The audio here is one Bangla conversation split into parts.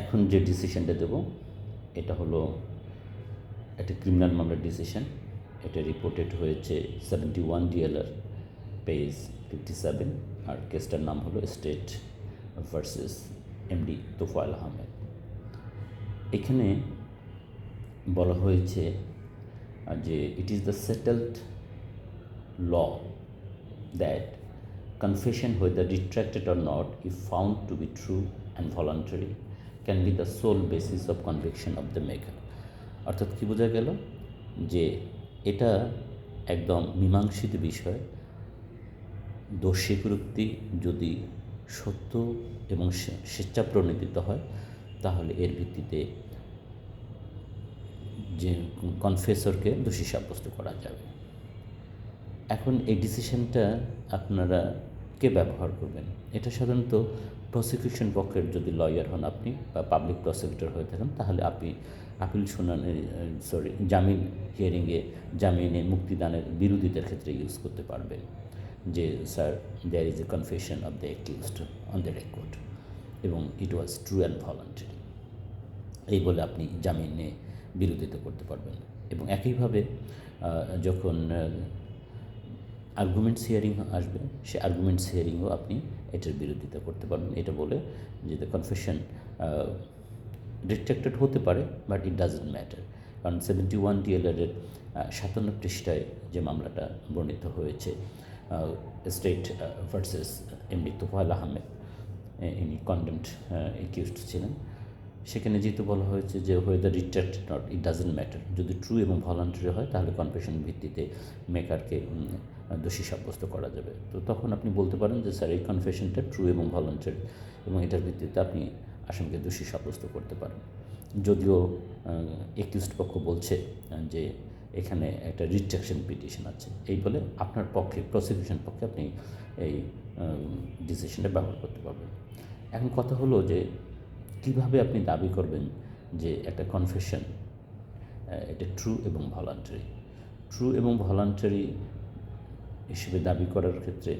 এখন যে ডিসিশনটা দেব, এটা হলো একটা ক্রিমিনাল মামলার ডিসিশন এটা রিপোর্টেড হয়েছে seventy one DLR page fifty seven আর কেসটার নাম হলো state versus MD Tofael Ahmed. এখানে বলা হয়েছে যে it is the settled law that confession whether retracted or not, if found to be true and voluntary can be the sole basis of conviction of the maker. অর্থাৎ কী বোঝা গেল? যে এটা একদম মীমাংসিত বিষয়। দোষ স্বীকৃতি যদি সত্য এবং স্বে- স্বেচ্ছাপ্রণোদিত হয়, তাহলে এর ভিত্তিতে যে কনফেসরকে দোষী সাব্যস্ত করা যাবে। এখন এই ডিসিশনটা আপনারা কে ব্যবহার করবেন? এটা সাধারণত প্রসিকিউশন পক্ষের যদি লয়ার হন আপনি বা পাবলিক প্রসিকিউটর হয়ে থাকেন, তাহলে আপনি আপিল শুনানি সরি জামিন হিয়ারিংয়ে জামিনে মুক্তিদানের বিরোধীদের ক্ষেত্রে ইউজ করতে পারবেন। যে sir there is a confession of the accused on the record এবং it was true and voluntary এই বলে আপনি জামিনে বিরোধিতা করতে পারবেন। এবং একইভাবে যখন আর্গুমেন্টস হিয়ারিং আসবে সে আর্গুমেন্টস হিয়ারিংও আপনি এটার বিরোধিতা করতে পারবেন। এটা বলে যে দ্য কনফেশন রিট্রাক্টেড হতে পারে বাট ইট ডাজন্ট ম্যাটার কারণ সেভেন্টি ওয়ান ডিএলআরের সাতান্ন পৃষ্ঠায় যে মামলাটা বর্ণিত হয়েছে state versus MD Tofael Ahmed ইনি কন্ডেমড একিউজড ছিলেন। সেখানে যেহেতু বলা হয়েছে যে whether retract not it doesn't matter যদি ট্রু এবং ভলান্টারি হয়, তাহলে কনফেশন ভিত্তিতে মেকারকে দোষী সাব্যস্ত করা যাবে। তো তখন আপনি বলতে পারেন যে, স্যার, এই কনফেশনটা ট্রু এবং ভলান্টারি এবং এটার ভিত্তিতে আপনি আসামিকে দোষী সাব্যস্ত করতে পারেন। যদিও একিউজড পক্ষ বলছে যে এখানে একটা রিট্রাকশন পিটিশন আছে। এই বলে আপনার পক্ষে প্রসিকিউশন পক্ষে আপনি এই ডিসিশনটা ব্যবহার করতে পারবেন। এখন কথা হলো যে কীভাবে আপনি দাবি করবেন যে একটা কনফেশন এটা ট্রু এবং ভলান্টারি ট্রু এবং ভলান্টারি হিসেবে দাবি করার ক্ষেত্রে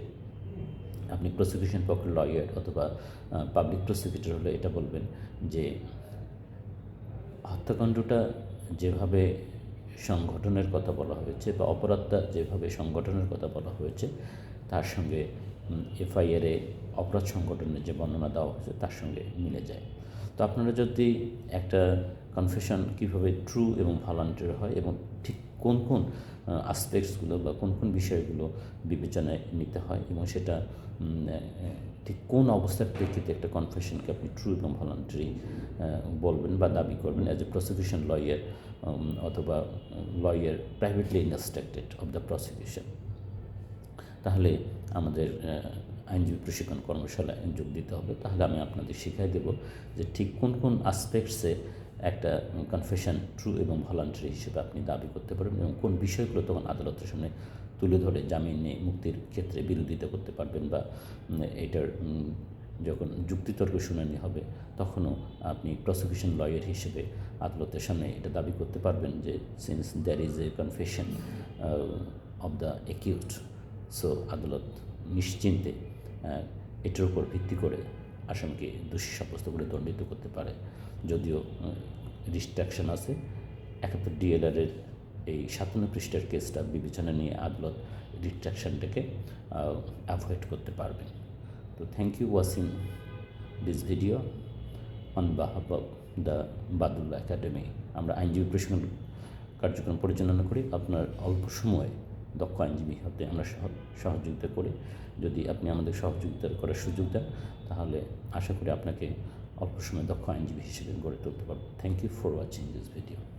আপনি প্রসিকিউশন পক্ষের লয়ার অথবা পাবলিক প্রসিকিউটর হলে এটা বলবেন যে হত্যাকাণ্ডটা যেভাবে সংগঠনের কথা বলা হয়েছে বা অপরাধটা যেভাবে সংগঠনের কথা বলা হয়েছে, তার সঙ্গে এফআইআরে অপরাধ সংগঠনের যে বর্ণনা দেওয়া হয়েছে, তার সঙ্গে মিলে যায়। তো আপনারা যদি একটা কনফেশন কীভাবে ট্রু এবং ভলান্টারি হয় এবং ঠিক কোন কোন আসপেক্টসগুলো বা কোন কোন বিষয়গুলো বিবেচনায় নিতে হয় এবং সেটা ঠিক কোন অবস্থার প্রেক্ষিতে একটা কনফেশনকে আপনি ট্রু এবং ভলান্টারি বলবেন বা দাবি করবেন অ্যাজ এ প্রসিকিউশন লয়ার অথবা lawyer privately instructed of the prosecution তাহলে আমাদের আইনজীবী প্রশিক্ষণ কর্মশালায় যোগ দিতে হবে। তাহলে আমি আপনাদের শিখাই দেব যে ঠিক কোন কোন আসপেক্টসে একটা কনফেশন ট্রু এবং ভলান্টারি হিসেবে আপনি দাবি করতে পারবেন এবং কোন বিষয়গুলো তখন আদালতের সামনে তুলে ধরে জামিন জামিনে মুক্তির ক্ষেত্রে বিরোধিতা করতে পারবেন বা এটার যখন যুক্তিতর্ক শুনানি হবে, তখনও আপনি প্রসিকিউশন লয়ার হিসেবে আদালতের সামনে এটা দাবি করতে পারবেন যে since there is a confession of the accused so আদালত নিশ্চিন্তে এটার উপর ভিত্তি করে আসামিকে দোষী সাব্যস্ত করে দণ্ডিত করতে পারে। যদিও রিস্ট্রাকশন আছে। একাত্তর ডিএলআরের এই সাতান্ন পৃষ্ঠার কেসটা বিবেচনা নিয়ে আদালত রিস্ট্রাকশনটাকে অ্যাভয়েড করতে পারবেন। তো thank you watching this video on behalf of the Badulla academy আমরা আইনজীবী প্রশিক্ষণ কার্যক্রম পরিচালনা করি। আপনার অল্প সময়ে দক্ষ আইনজীবী হতে আমরা সহ- সহযোগিতা করি। যদি আপনি আমাদের সহযোগিতার করার সুযোগ দেন, তাহলে আশা করি আপনাকে অল্প সময়ে দক্ষ আইনজীবী হিসেবে গড়ে তুলতে পারব। Thank you for watching this video